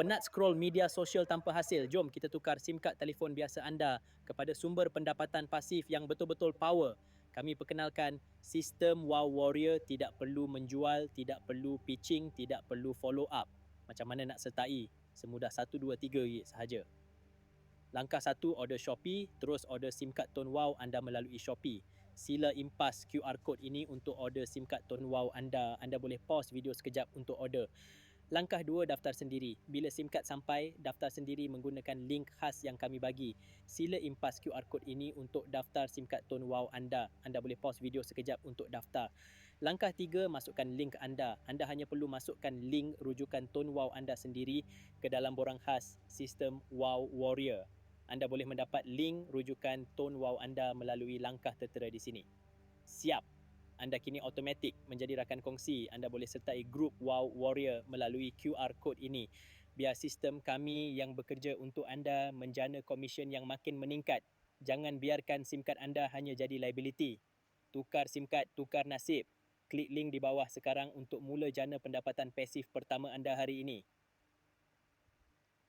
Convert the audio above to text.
Penat scroll media sosial tanpa hasil? Jom kita tukar SIM kad telefon biasa anda kepada sumber pendapatan pasif yang betul-betul power. Kami perkenalkan sistem Wow Warrior tidak perlu menjual, tidak perlu pitching, tidak perlu follow up. Macam mana nak sertai? Semudah 1, 2, 3 je sahaja. Langkah satu, order Shopee, terus order SIM card Tone Wow anda melalui Shopee. Sila impas QR code ini untuk order SIM card Tone Wow anda. Anda boleh pause video sekejap untuk order. Langkah dua, daftar sendiri. Bila SIM card sampai, daftar sendiri menggunakan link khas yang kami bagi. Sila impas QR code ini untuk daftar SIM card Tone Wow anda. Anda boleh pause video sekejap untuk daftar. Langkah tiga, masukkan link anda. Anda hanya perlu masukkan link rujukan Tone Wow anda sendiri ke dalam borang khas sistem Wow Warrior. Anda boleh mendapat link rujukan Tone Wow anda melalui langkah tertera di sini. Siap! Anda kini automatik menjadi rakan kongsi. Anda boleh sertai grup Wow Warrior melalui QR code ini. Biar sistem kami yang bekerja untuk anda menjana komisen yang makin meningkat. Jangan biarkan SIM card anda hanya jadi liability. Tukar SIM card, tukar nasib. Klik link di bawah sekarang untuk mula jana pendapatan pasif pertama anda hari ini.